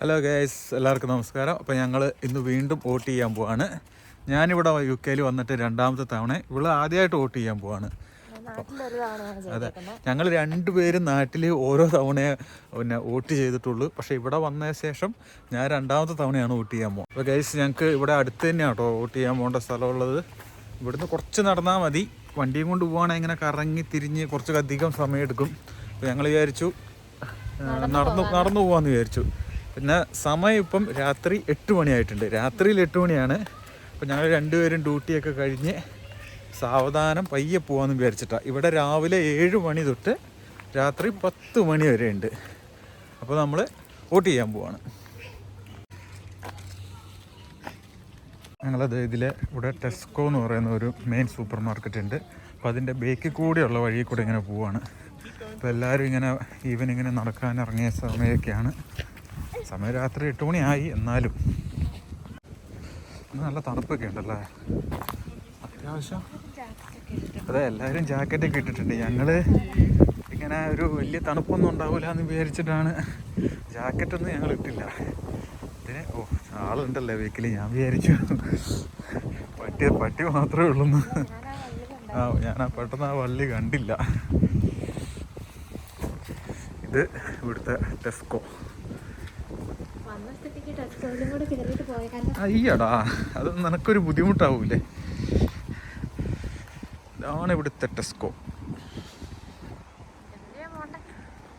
Hello guys എല്ലാവർക്കും നമസ്കാരം. അപ്പോൾ ഞങ്ങൾ ഇന്ന് വീണ്ടും വോട്ട് ചെയ്യാൻ പോവാണ്. ഞാനിവിടെ യു കെയിൽ വന്നിട്ട് രണ്ടാമത്തെ തവണ ഇവിടെ ആദ്യമായിട്ട് വോട്ട് ചെയ്യാൻ പോവാണ്. അതെ. ഞങ്ങൾ രണ്ടുപേരും നാട്ടിൽ ഓരോ തവണ പിന്നെ വോട്ട് ചെയ്തിട്ടുള്ളൂ. പക്ഷേ ഇവിടെ വന്ന ശേഷം ഞാൻ രണ്ടാമത്തെ തവണയാണ് വോട്ട് ചെയ്യാൻ പോകുന്നത് അപ്പോൾ ഗൈസ് ഞങ്ങൾക്ക് ഇവിടെ അടുത്ത് തന്നെയാണ് കേട്ടോ വോട്ട് ചെയ്യാൻ പോകേണ്ട സ്ഥലമുള്ളത്. ഇവിടുന്ന് കുറച്ച് നടന്നാൽ മതി. വണ്ടിയും കൊണ്ട് പോവുകയാണെങ്കിൽ ഇങ്ങനെ കറങ്ങി തിരിഞ്ഞ് കുറച്ചധികം സമയം എടുക്കും അപ്പോൾ ഞങ്ങൾ വിചാരിച്ചു നടന്നു നടന്നു പോകാമെന്ന് വിചാരിച്ചു. പിന്നെ സമയം ഇപ്പം രാത്രി എട്ട് മണിയായിട്ടുണ്ട്. രാത്രിയിൽ എട്ട് മണിയാണ്. അപ്പം ഞങ്ങൾ രണ്ടുപേരും ഡ്യൂട്ടിയൊക്കെ കഴിഞ്ഞ് സാവധാനം പയ്യെ പോകാമെന്ന് വിചാരിച്ചിട്ടാണ് ഇവിടെ രാവിലെ ഏഴ് മണി തൊട്ട് രാത്രി പത്ത് മണി വരെ ഉണ്ട് അപ്പോൾ നമ്മൾ വോട്ട് ചെയ്യാൻ പോവാണ്. ഞങ്ങളത് ഇതിലെ ഇവിടെ ടെസ്കോ എന്ന് പറയുന്ന ഒരു മെയിൻ സൂപ്പർ മാർക്കറ്റ് ഉണ്ട്. അപ്പോൾ അതിന്റെ ബേക്കിൽ കൂടെയുള്ള വഴിയിൽ കൂടെ ഇങ്ങനെ പോവാണ്. അപ്പോൾ എല്ലാവരും ഇങ്ങനെ ഈവൻ ഇങ്ങനെ നടക്കാൻ ഇറങ്ങിയ സമയമൊക്കെയാണ്. സമയം രാത്രി എട്ട് മണിയായി എന്നാലും. നല്ല തണുപ്പൊക്കെ ഉണ്ടല്ലേ? അത്യാവശ്യം. അതെ എല്ലാവരും ജാക്കറ്റൊക്കെ ഇട്ടിട്ടുണ്ട്. ഞങ്ങൾ ഇങ്ങനെ ഒരു വലിയ തണുപ്പൊന്നും ഉണ്ടാവില്ല എന്ന് വിചാരിച്ചിട്ടാണ് ജാക്കറ്റൊന്നും ഞങ്ങൾ ഇട്ടില്ല. ഇതിന് ഓ ആളുണ്ടല്ലേ വീക്കിൽ ഞാൻ വിചാരിച്ചു. പട്ടി പട്ടി മാത്രമേ ഉള്ളൂ ആ ഞാൻ ആ പെട്ടെന്ന് ആ വള്ളി കണ്ടില്ല. ഇത് ഇവിടുത്തെ ടെസ്കോ വന്ന സ്ഥിതിക്ക് ടെക്സ്റ്റോയിലും കൂടെ കയറിയിട്ട് പോയ കാരണം അയ്യടാ അത് നിനക്കൊരു ബുദ്ധിമുട്ടാവൂലേ? ഇതാണ് ഇവിടുത്തെ ടെസ്കോ.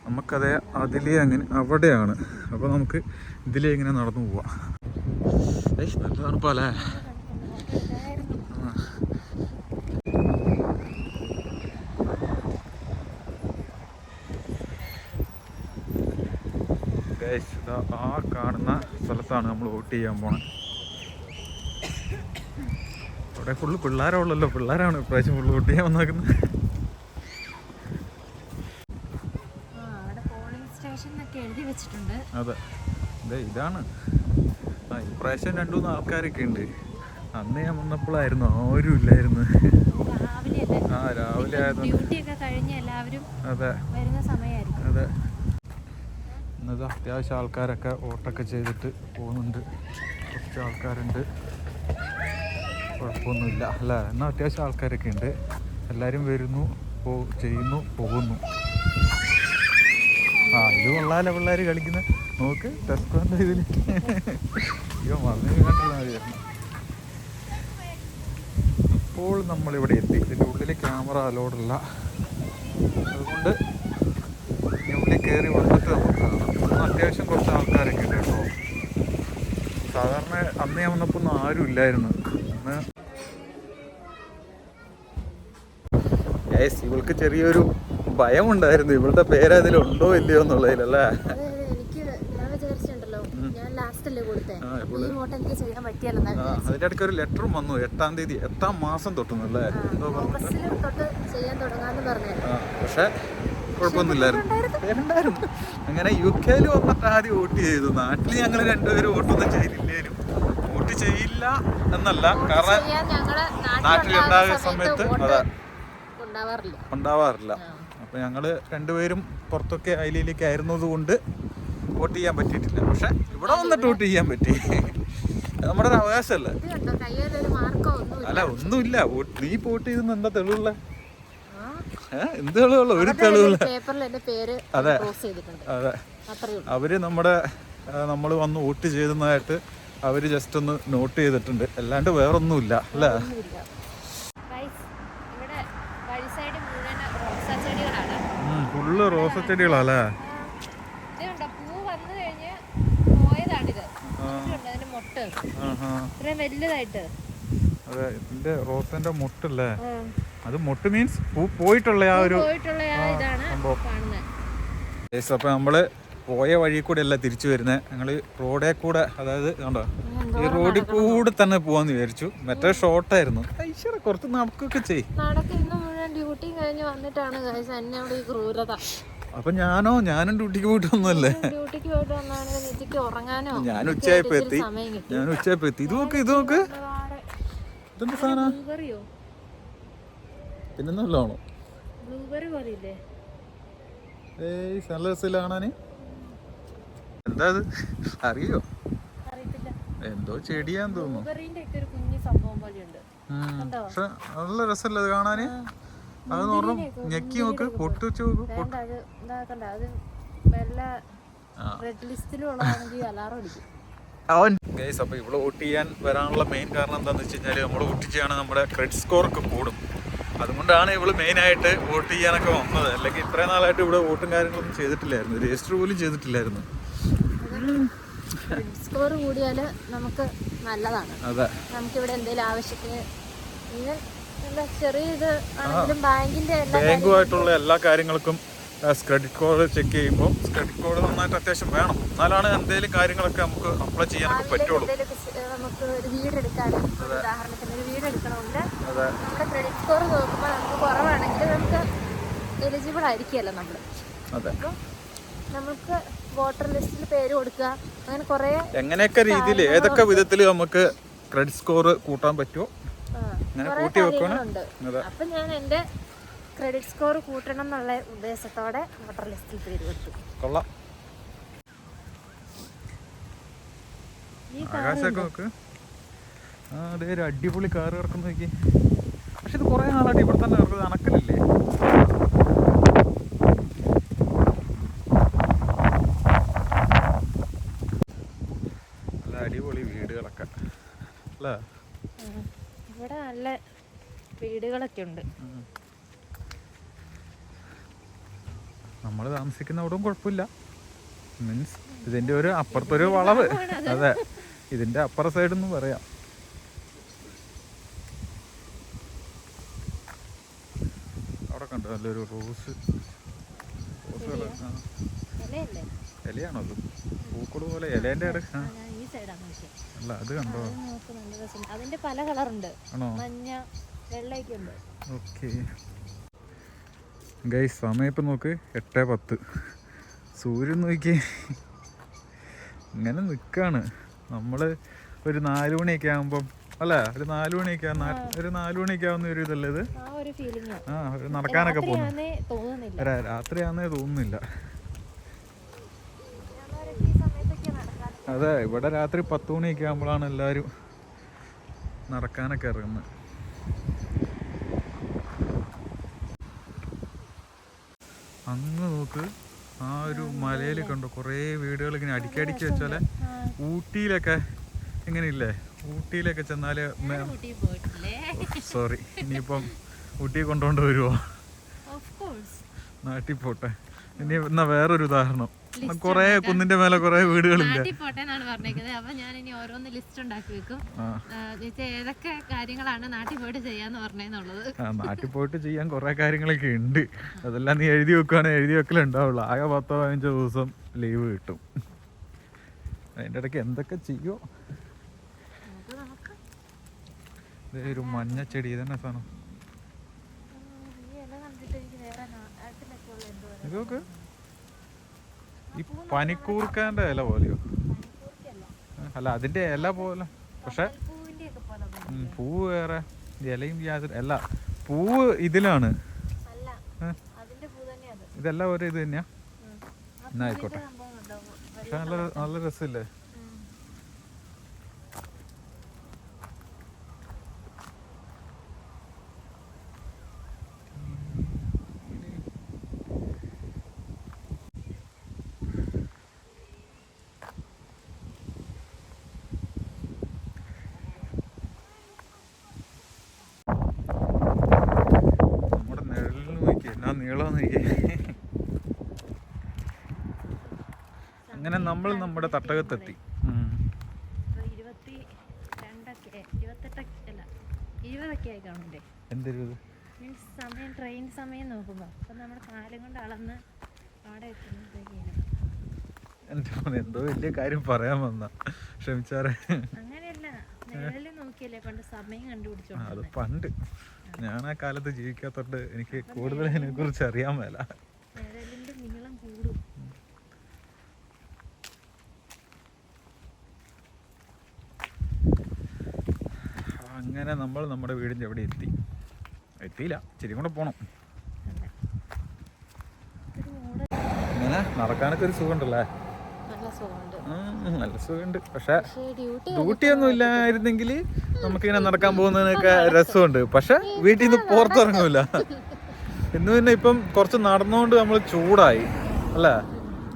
നമുക്കത് അതിലേ അങ്ങനെ അവിടെയാണ്. അപ്പോൾ നമുക്ക് ഇതിലേ ഇങ്ങനെ നടന്നു പോവാം. തണുപ്പല്ലേ ആ. Guys, ഇതാ ആ കാണുന്ന സ്ഥലത്താണ് നമ്മൾ വോട്ട് ചെയ്യാൻ പോണത്. അവിടെ ഫുള്ള് പിള്ളേരുള്ളല്ലോ പിള്ളേരാണ് ഇപ്രാവശ്യം ഫുള്ള് വോട്ട് ചെയ്യാൻ വന്നേക്കുന്നത്. അതെ. ഇതാണ്. ആ ഇപ്രാവശ്യം രണ്ടു മൂന്ന് ആൾക്കാരൊക്കെ ഉണ്ട്. അന്ന് ഞാൻ വന്നപ്പോഴായിരുന്നു ആരും ഇല്ലായിരുന്നു. ആ രാവിലെ ആയതുകൊണ്ട്. എല്ലാവരും അതെ. അതെ. ഇന്നത് അത്യാവശ്യം ആൾക്കാരൊക്കെ ഓട്ടൊക്കെ ചെയ്തിട്ട് പോകുന്നുണ്ട്. കുറച്ച് ആൾക്കാരുണ്ട്. കുഴപ്പമൊന്നുമില്ല അല്ല? എന്നാൽ അത്യാവശ്യം ആൾക്കാരൊക്കെ ഉണ്ട് എല്ലാവരും വരുന്നു പോ ചെയ്യുന്നു പോകുന്നു. ആ ഇത് കൊള്ളാല പിള്ളേർ കളിക്കുന്ന നോക്ക് ടെസ്കോന്റെ ഇതിൽ അയ്യോ മറന്നു കണ്ടില്ല മതിയായിരുന്നു ഇപ്പോൾ നമ്മളിവിടെ എത്തി. ഇതിന്റെ ഉള്ളിൽ ക്യാമറ അലോഡല്ല അതുകൊണ്ട് ഉള്ളിൽ കയറി വന്നിട്ട് നമുക്ക് ഇന്ന് അത്യാവശ്യം കുറച്ച് ആൾക്കാരൊക്കെ ഉണ്ട് കേട്ടോ. സാധാരണ അന്ന് ഞാൻ വന്നപ്പോൾ ഒന്നും ആരും ഇല്ലായിരുന്നു. അന്ന് യെസ് ഇവൾക്ക് ചെറിയൊരു ഭയം ഭയമുണ്ടായിരുന്നു. ഇവളുടെ പേര് അതിലുണ്ടോ ഇല്ലയോ എന്നുള്ളതിലല്ലേ ഇടയ്ക്ക് ഒരു ലെറ്ററും വന്നു എട്ടാം തീയതി എട്ടാം മാസം തൊട്ടുന്നല്ലേ എന്തോ പറഞ്ഞു പക്ഷേ കുഴപ്പമൊന്നുമില്ലായിരുന്നു. അങ്ങനെ യു കെയിൽ വന്നിട്ട് ആദ്യം വോട്ട് ചെയ്തു. നാട്ടിൽ ഞങ്ങൾ രണ്ടുപേരും വോട്ടൊന്നും ചെയ്തില്ലേലും വോട്ട് ചെയ്യില്ല എന്നല്ല. കാരണം നാട്ടിലുണ്ടാകുന്ന സമയത്ത് അതാ. ഉണ്ടാവാറില്ല. അപ്പൊ ഞങ്ങൾ രണ്ടുപേരും പുറത്തൊക്കെ അയിലേക്ക് ആയിരുന്നത് കൊണ്ട് വോട്ട് ചെയ്യാൻ പറ്റിയിട്ടില്ല. പക്ഷെ ഇവിടെ വന്നിട്ട് വോട്ട് ചെയ്യാൻ പറ്റി. നമ്മുടെ ഒരു അവകാശമല്ലേ? അല്ല ഒന്നുമില്ല. നീ വോട്ട് ചെയ്തെന്ന് എന്താ തെളിവുള്ള? എന്ത് തെളിവുള്ള? ഒരു തെളിവുള്ള പേര് അതെ. അതെ. അവർ നമ്മുടെ നമ്മൾ വന്ന് വോട്ട് ചെയ്തതായിട്ട് അവർ ജസ്റ്റ് ഒന്ന് നോട്ട് ചെയ്തിട്ടുണ്ട്. അല്ലാണ്ട് വേറൊന്നുമില്ല അല്ലേ? ഫുള്ള് റോസ ചെടികളല്ലേ? അതെ ഇതിന്റെ റോസന്റെ മുട്ടല്ലേ. അത് മുട്ട് മീൻസ് പൂ പോയിട്ടുള്ള ആ ഒരു സംഭവം. അപ്പൊ നമ്മൾ പോയ വഴി കൂടെ അല്ല തിരിച്ചു വരുന്നത് ഞങ്ങൾ റോഡേ കൂടെ അതായത് കണ്ടോ? ഈ റോഡിൽ കൂടെ തന്നെ പോവാന്ന് വിചാരിച്ചു. മറ്റേ ഷോർട്ടായിരുന്നു ഐശ്വര കുറച്ച് നമുക്കൊക്കെ ചെയ് നടക്ക് ഇന്ന് മുഴുവൻ ഡ്യൂട്ടിയും കഴിഞ്ഞ് വന്നിട്ടാണ് എന്നോട് ഈ ക്രൂരത. അപ്പൊ ഞാനോ? ഞാനും ഡ്യൂട്ടിക്ക് ഡ്യൂട്ടിക്ക് പോയിട്ട് വന്നാണെങ്കിൽ ഉറങ്ങാനോ? ഞാൻ ഉച്ചയായപ്പോ എത്തി. ഞാൻ ഉച്ചയായപ്പോ എത്തി. ഇത് നോക്ക് ഇത് നോക്ക് ഇതെന്താ സാധനം? പിന്നെ നല്ലതാണോ ബ്ലൂബെറി പോലെ ഇല്ലേ ഏയ് നല്ല രസമില്ല കാണാന്? എന്താ അത്? അറിയോ? എന്തോ ചെടിയാന്ന് തോന്നുന്നു? പക്ഷെ നല്ല രസമല്ലേ അത് കാണാന്? അത് നോക്കണം ഞെക്കി നോക്ക് പൊട്ടി വെച്ച് നോക്ക് അവൻ ഗൈസ് അപ്പോൾ ഇവിടെ വോട്ട് ചെയ്യാൻ വരാനുള്ള മെയിൻ കാരണം എന്താണെന്ന് വെച്ച് കഴിഞ്ഞാൽ നമ്മൾ വോട്ട് ചെയ്യാണ് നമ്മുടെ ക്രെഡിറ്റ് സ്കോർ ഒക്കെ കൂടും. അതുകൊണ്ടാണ് ഇവൾ മെയിനായിട്ട് വോട്ട് ചെയ്യാനൊക്കെ വന്നത്. അല്ലെങ്കിൽ ഇത്രയും നാളായിട്ട് ഇവിടെ വോട്ടും കാര്യങ്ങളൊന്നും ചെയ്തിട്ടില്ലായിരുന്നു. രജിസ്റ്റർ പോലും ചെയ്തിട്ടില്ലായിരുന്നു. സ്കോർ കൂടിയാൽ നമുക്ക് നല്ലതാണ്. അതെ. നമുക്കിവിടെ എന്തെങ്കിലും ആവശ്യത്തിന് ചെറിയ ഇത് ആണെങ്കിലും ബാങ്കിന്റെ ബാങ്കുമായിട്ടുള്ള എല്ലാ കാര്യങ്ങൾക്കും ക്രെഡിറ്റ് കോഡ് ചെക്ക് ചെയ്യുമ്പോൾ ക്രെഡിറ്റ് കോഡ് നന്നായിട്ട് അത്യാവശ്യം വേണം. എന്നാലാണ് എന്തെങ്കിലും കാര്യങ്ങളൊക്കെ നമുക്ക് അപ്ലൈ ചെയ്യാനൊക്കെ പറ്റുള്ളൂ. നമുക്ക് ഒരു വീട് ഉദാഹരണത്തിന് ഒരു വീട് എടുക്കണമെങ്കിൽ അതെ. നമ്മുടെ ക്രെഡിറ്റ് സ്കോർ നോക്കുമ്പോൾ നമുക്ക് കുറവാണെങ്കിൽ നമുക്ക് എലിജിബിൾ ആയിരിക്കുമല്ലോ നമ്മൾ അതെ. നമുക്ക് വോട്ടർ ലിസ്റ്റിൽ പേര് കൊടുക്കുക. അങ്ങനെ കുറേ എങ്ങനെയൊക്കെ രീതിയിൽ ഏതൊക്കെ വിധത്തിൽ നമുക്ക് ക്രെഡിറ്റ് സ്കോർ കൂട്ടാൻ പറ്റുമോ അങ്ങനെ കൂട്ടി വെക്കണം അപ്പൊ ഞാൻ എന്റെ ക്രെഡിറ്റ് സ്കോർ കൂട്ടണം എന്നുള്ള ഉദ്ദേശത്തോടെ വോട്ടർ ലിസ്റ്റിൽ പേര് കൊടുത്തു കൊള്ളാം. ഈ ആകാശമൊക്കെ നോക്ക്. ആ അതെ ഒരു അടിപൊളി കാറ് കിടക്കുന്ന നോക്കി. പക്ഷെ ഇത് കുറേ നാളായിട്ട് ഇവിടെ തന്നെ കിടക്കുന്നത് അണക്കലില്ലേ നല്ല അടിപൊളി വീടുകളൊക്കെ. അല്ലേ. ഇവിടെ നല്ല വീടുകളൊക്കെ ഉണ്ട്. നമ്മൾ താമസിക്കുന്ന അവിടെയും കുഴപ്പമില്ല. മീൻസ് ഇതിന്റെ ഒരു അപ്പുറത്തൊരു വളവ്. അതെ. ഇതിന്റെ അപ്പുറ സൈഡ് എന്ന് പറയാം. അവിടെ കണ്ടു? നല്ലൊരു റോസ് ഇലയാണോ അത്? പൂക്കൾ പോലെ ഇലേന്റെ അല്ല അത് കണ്ടോ? അതിന്റെ പല കളറുണ്ട് മഞ്ഞ വെള്ളയൊക്കെ ഉണ്ട്. ഓക്കെ ഗൈസ് സമയം ഇപ്പം നോക്ക്. എട്ട് പത്ത്. സൂര്യൻ നോക്കി ഇങ്ങനെ നിൽക്കാണ് നമ്മൾ ഒരു നാല് മണിയൊക്കെ ആകുമ്പം അല്ല ഒരു നാല് മണിയൊക്കെ ഒരു നാല് മണിയൊക്കെ ആവുന്ന ഒരു ഇതല്ലേ ഇത്? ആ ഒരു നടക്കാനൊക്കെ പോകുന്നു. രാത്രിയാന്നേ തോന്നുന്നില്ല. അതെ ഇവിടെ രാത്രി പത്ത് മണിയൊക്കെ ആകുമ്പോഴാണ് എല്ലാവരും നടക്കാനൊക്കെ ഇറങ്ങുന്നത്. അങ്ങ് നോക്ക് ആ ഒരു മലയിൽ കണ്ടു? കുറേ വീടുകൾ ഇങ്ങനെ അടിക്കടിക്ക് വെച്ചാൽ ഊട്ടിയിലൊക്കെ എങ്ങനെയില്ലേ ഊട്ടിയിലൊക്കെ ചെന്നാൽ സോറി. ഇനിയിപ്പം ഊട്ടി കൊണ്ടുകൊണ്ട് വരുവോ? നാട്ടിൽ പോട്ടെ. ഇനി എന്നാ വേറൊരു ഉദാഹരണം. കുറേ കുന്നിന്റെ മേലെ കൊറേ വീടുകളില്ല? നാട്ടിൽ പോട്ടെ എന്നാണ് പറഞ്ഞേക്കുന്നത്. അപ്പൊ ഞാൻ ഇനി ഓരോന്ന് ലിസ്റ്റ് ഉണ്ടാക്കി വെക്കും. ഏതൊക്കെ കാര്യങ്ങളാണ് നാട്ടിൽ പോയിട്ട് ചെയ്യാന്ന് പറഞ്ഞെന്നുള്ളത്? നാട്ടിൽ പോയിട്ട് ചെയ്യാൻ കൊറേ കാര്യങ്ങളൊക്കെ ഉണ്ട്. അതെല്ലാം നീ എഴുതി വെക്കുവാണെങ്കിൽ എഴുതി വെക്കലേ ഉണ്ടാവുള്ളൂ. ആകെ പത്തോ പതിനഞ്ചോ ദിവസം ലീവ് കിട്ടും. അതിന്റെ ഇടയ്ക്ക് എന്തൊക്കെ ചെയ്യോ? നമുക്ക് മഞ്ഞ ചെടി ഒരു മഞ്ഞച്ചെടി ഇതന്നെ സാധനം. ഉം, ഈ ഇല കണ്ടിട്ട് എനിക്ക് വേറെ നാട്ടിലൊക്കെ ഉള്ള എന്തോ ഇത് നോക്ക് ഈ പനിക്കൂർക്കാന്റെ ഇല പോലെയോ? അല്ല അതിന്റെ ഇല പോലെ. പക്ഷെ. പൂവ് വേറെ ഇലയും യാതൊരു അല്ല പൂവ് ഇതിലാണ്. ഇതെല്ലാം ഒരു ഇത് തന്നെയാ? എന്നായിക്കോട്ടെ പക്ഷെ നല്ല നല്ല രസമില്ലേ? നോക്കി എന്നാ അങ്ങനെ നമ്മൾ നമ്മുടെ തട്ടകത്തെത്തി. എന്തൊരു മീൻസ് സമയം ട്രെയിൻ സമയം നോക്കുമ്പോൾ അപ്പം നമ്മുടെ കാലം കൊണ്ട് അളന്ന് അവിടെ എത്തുമ്പോഴത്തേക്കും എന്തോ വലിയ കാര്യം പറയാൻ വന്ന. ക്ഷമിച്ചാറേ. അങ്ങനെയല്ല നോക്കിയല്ലേ പണ്ട് സമയം കണ്ടുപിടിച്ചോ അത് പണ്ട്. ഞാൻ ആ കാലത്ത് ജീവിക്കാത്തോണ്ട് എനിക്ക് കൂടുതൽ അതിനെ കുറിച്ച് അറിയാൻ മേല. അങ്ങനെ നമ്മൾ നമ്മുടെ വീടിന്റെ എവിടെ എത്തി. എത്തിയില്ല. ഇച്ചിരി കൂടെ പോണം. അങ്ങനെ ഇങ്ങനെ നടക്കാനൊക്കെ ഒരു സുഖമുണ്ടല്ലേ? നല്ല സുഖമുണ്ട്. പക്ഷെ ഡ്യൂട്ടി ഒന്നും ഇല്ലായിരുന്നെങ്കിൽ നമുക്കിങ്ങനെ നടക്കാൻ പോകുന്നതിനൊക്കെ രസമുണ്ട്. പക്ഷെ വീട്ടിൽ നിന്ന് പുറത്തിറങ്ങൂല. ഇന്ന് പിന്നെ ഇപ്പം കുറച്ച് നടന്നുകൊണ്ട് നമ്മൾ ചൂടായി. അല്ലേ?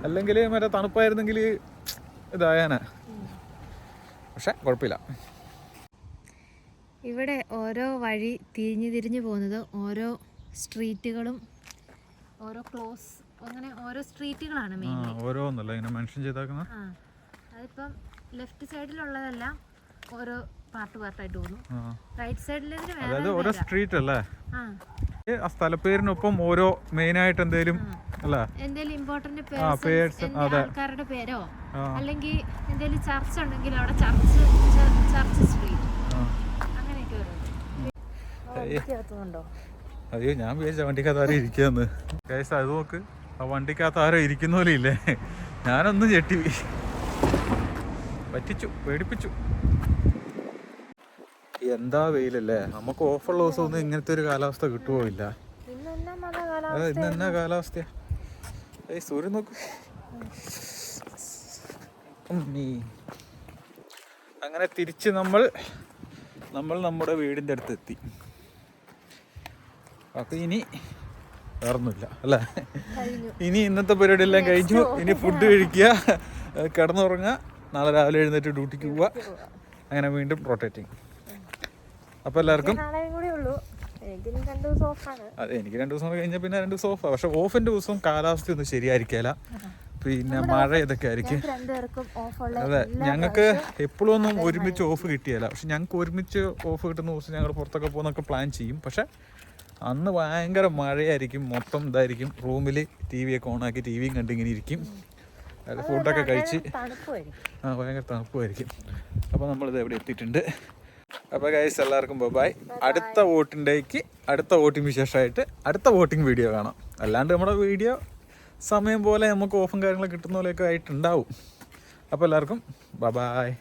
അല്ലെങ്കിൽ മറ്റേ തണുപ്പായിരുന്നെങ്കിൽ ഇതായാനെ. പക്ഷെ കുഴപ്പമില്ല. ഇവിടെ ഓരോ വഴി തിരിഞ്ഞു തിരിഞ്ഞു പോകുന്നത് ഓരോ സ്ട്രീറ്റുകളും ഓരോ ക്ലോസ് അങ്ങനെ ഓരോ സ്ട്രീറ്റുകളാണ് ആ മെയിൻ ഓരോന്നല്ല ഇങ്ങനെ മെൻഷൻ ചെയ്താക്കുന്ന? ആ അതിപ്പം ലെഫ്റ്റ് സൈഡിലുള്ളതെല്ലാം ഓരോ പാർട്ട് പാർട്ടായിട്ട് പോകുന്നു റൈറ്റ് സൈഡിലേതിന് വേറെ അതായത് ഓരോ സ്ട്രീറ്റ് അല്ലേ ആ. സ്ഥലപ്പേരിനൊപ്പം ഓരോ മെയിൻ ആയിട്ട് എന്തെങ്കിലും അല്ലേ? എന്തെങ്കിലും ഇമ്പോർട്ടന്റ് ആ, പേഴ്സ്, അതെ. ആൾക്കാരുടെ പേരോ. അല്ലെങ്കിൽ എന്തെങ്കിലും ചർച്ച് ഉണ്ടെങ്കിൽ അവിടെ ചർച്ച് ചർച്ച് സ്ട്രീറ്റ് അങ്ങനെയൊക്കെ വരുന്നുണ്ടോ അയ്യോ ഞാൻ വിചാരിച്ച വണ്ടിക്കകത്ത് ആരും ഇരിക്കുമെന്ന് കേസ് അത് നോക്ക്. ആ വണ്ടിക്കകത്ത് ആരോ ഇരിക്കുന്ന പോലെ ഇല്ലേ? ഞാനൊന്നും ചെട്ടി പറ്റിച്ചു പേടിപ്പിച്ചു. എന്താ വെയിലല്ലേ? നമുക്ക് ഓഫുള്ള ദിവസം ഒന്നും ഇങ്ങനത്തെ ഒരു കാലാവസ്ഥ കിട്ടുമോ ഇല്ല ഇന്ന് എന്നാ കാലാവസ്ഥയാ. ഏയ് സൂര്യൻ നോക്കൂ. അങ്ങനെ തിരിച്ച് നമ്മൾ നമ്മൾ നമ്മുടെ വീടിന്റെ അടുത്ത് എത്തി അപ്പൊ ഇനി വേറൊന്നുമില്ല അല്ലേ? ഇനി ഇന്നത്തെ പരിപാടി എല്ലാം കഴിഞ്ഞു. ഇനി ഫുഡ് കഴിക്കുക കിടന്നുറങ്ങുക നാളെ രാവിലെ എഴുന്നേറ്റ് ഡ്യൂട്ടിക്ക് പോവുക. അങ്ങനെ വീണ്ടും റൊട്ടേറ്റിങ് അപ്പോൾ എല്ലാവർക്കും? അതെ എനിക്ക് രണ്ട് ദിവസം കഴിഞ്ഞാൽ പിന്നെ രണ്ട് ദിവസം ഓഫാണ് പക്ഷെ ഓഫിന്റെ ദിവസം കാലാവസ്ഥ ഒന്നും ശരിയായിരിക്കില്ല പിന്നെ മഴ ഇതൊക്കെ ആയിരിക്കും. അതെ ഞങ്ങൾക്ക് എപ്പോഴും ഒന്നും ഒരുമിച്ച് ഓഫ് കിട്ടിയല്ല പക്ഷെ ഞങ്ങൾക്ക് ഒരുമിച്ച് ഓഫ് കിട്ടുന്ന ദിവസം ഞങ്ങൾ പുറത്തൊക്കെ പോകുന്നൊക്കെ പ്ലാൻ ചെയ്യും. പക്ഷെ അന്ന് ഭയങ്കര മഴയായിരിക്കും. മൊത്തം ഇതായിരിക്കും. റൂമിൽ ടി വി ഒക്കെ ഓണാക്കി ടി വിയും കണ്ടിങ്ങനെ ഇരിക്കും. ഫുഡൊക്കെ കഴിച്ച് ആ ഭയങ്കര തണുപ്പുമായിരിക്കും അപ്പോൾ നമ്മളിത് എവിടെ എത്തിയിട്ടുണ്ട്. അപ്പോൾ ഗൈസ് എല്ലാവർക്കും ബൈ അടുത്ത വോട്ടിന്റേക്ക് അടുത്ത വോട്ടിംഗ് വിശേഷമായിട്ട് അടുത്ത വോട്ടിംഗ് വീഡിയോ കാണാം. അല്ലാണ്ട് നമ്മുടെ വീഡിയോ സമയം പോലെ നമുക്ക് ഓഫും കാര്യങ്ങളൊക്കെ കിട്ടുന്ന പോലെയൊക്കെ ആയിട്ടുണ്ടാവും. അപ്പോൾ എല്ലാവർക്കും ബബായ്